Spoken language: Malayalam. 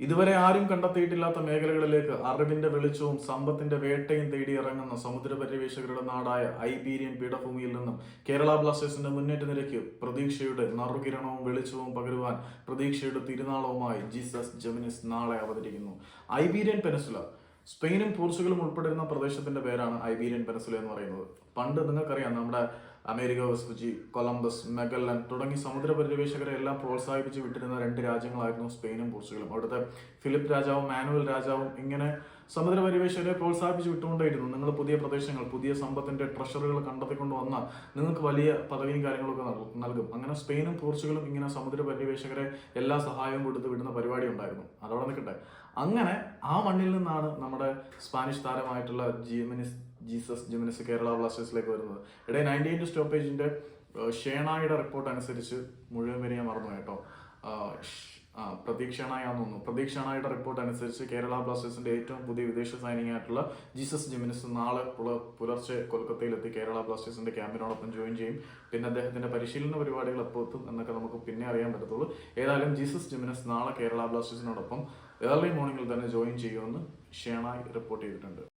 ഇതുവരെ ആരും കണ്ടെത്തിയിട്ടില്ലാത്ത മേഖലകളിലേക്ക് അറിവിന്റെ വെളിച്ചവും സമ്പത്തിന്റെ വേട്ടയും തേടി ഇറങ്ങുന്ന സമുദ്ര പര്യവേഷകരുടെ നാടായ ഐബീരിയൻ പീഠഭൂമിയിൽ നിന്നും കേരള ബ്ലാസ്റ്റേഴ്സിന്റെ മുന്നേറ്റ നിരയ്ക്ക് പ്രതീക്ഷയുടെ നറുകിരണവും വെളിച്ചവും പകരുവാൻ പ്രതീക്ഷയുടെ തിരുനാളവുമായി ജീസസ് ജെമിനിസ് നാളെ അവതരിക്കുന്നു. Iberian peninsula. സ്പെയിനും പോർച്ചുഗലും ഉൾപ്പെടുന്ന പ്രദേശത്തിന്റെ പേരാണ് ഐബീരിയൻ പെനിസുല എന്ന് പറയുന്നത്. പണ്ട് നിങ്ങൾക്കറിയാം നമ്മുടെ അമേരിക്ക വെസ്പുജി കൊളംബസ് മെഗല്ലൻ തുടങ്ങി സമുദ്ര പര്യവേഷകരെ എല്ലാം പ്രോത്സാഹിപ്പിച്ച് വിട്ടിരുന്ന രണ്ട് രാജ്യങ്ങളായിരുന്നു സ്പെയിനും പോർച്ചുഗലും. അവിടുത്തെ ഫിലിപ്പ് രാജാവും മാനുവൽ രാജാവും ഇങ്ങനെ സമുദ്ര പര്യവേഷകരെ പ്രോത്സാഹിപ്പിച്ച് വിട്ടുകൊണ്ടേയിരുന്നു. നിങ്ങൾ പുതിയ പ്രദേശങ്ങൾ പുതിയ സമ്പത്തിന്റെ ട്രഷറുകൾ കണ്ടെത്തിക്കൊണ്ട് വന്നാൽ നിങ്ങൾക്ക് വലിയ പദവിയും കാര്യങ്ങളൊക്കെ നൽകും അങ്ങനെ സ്പെയിനും പോർച്ചുഗലും ഇങ്ങനെ സമുദ്ര പര്യവേഷകരെ എല്ലാ സഹായവും കൊടുത്ത് വിടുന്ന പരിപാടി ഉണ്ടായിരുന്നു. അതോടെ നിൽക്കട്ടെ. അങ്ങനെ ആ മണ്ണിൽ നിന്നാണ് നമ്മുടെ സ്പാനിഷ് താരമായിട്ടുള്ള ജിമിനിസ് ജീസസ് ജിമിനിസ് കേരള ബ്ലാസ്റ്റേഴ്സിലേക്ക് വരുന്നത്. ഇടയിൽ നയന്റി എയ്റ്റ് സ്റ്റോപ്പേജിന്റെ ഷേണായുടെ റിപ്പോർട്ട് അനുസരിച്ച് മുഴുവൻ വരെ ഞാൻ മറന്നു കേട്ടോ. ആ, ഷ്- ആ തോന്നുന്നു. പ്രതീക്ഷണായുടെ റിപ്പോർട്ട് അനുസരിച്ച് കേരള ബ്ലാസ്റ്റേഴ്സിന്റെ ഏറ്റവും പുതിയ വിദേശ സൈനിങ് ആയിട്ടുള്ള ജീസസ് ജിമിനിസ് നാളെ പുല- പുലർച്ചെ കൊൽക്കത്തയിലെത്തി കേരള ബ്ലാസ്റ്റേഴ്സിന്റെ ക്യാമ്പിനോടൊപ്പം ജോയിൻ ചെയ്യും. പിന്നെ അദ്ദേഹത്തിന്റെ പരിശീലന പരിപാടികൾ എപ്പോൾ എത്തും എന്നൊക്കെ നമുക്ക് പിന്നെ അറിയാൻ പറ്റത്തുള്ളൂ. ഏതായാലും ജീസസ് ജിമിനസ് നാളെ കേരള ബ്ലാസ്റ്റേഴ്സിനോടൊപ്പം ഏർലി മോർണിംഗിൽ തന്നെ ജോയിൻ ചെയ്യുമെന്ന് ഷേണായി റിപ്പോർട്ട് ചെയ്തിട്ടുണ്ട്.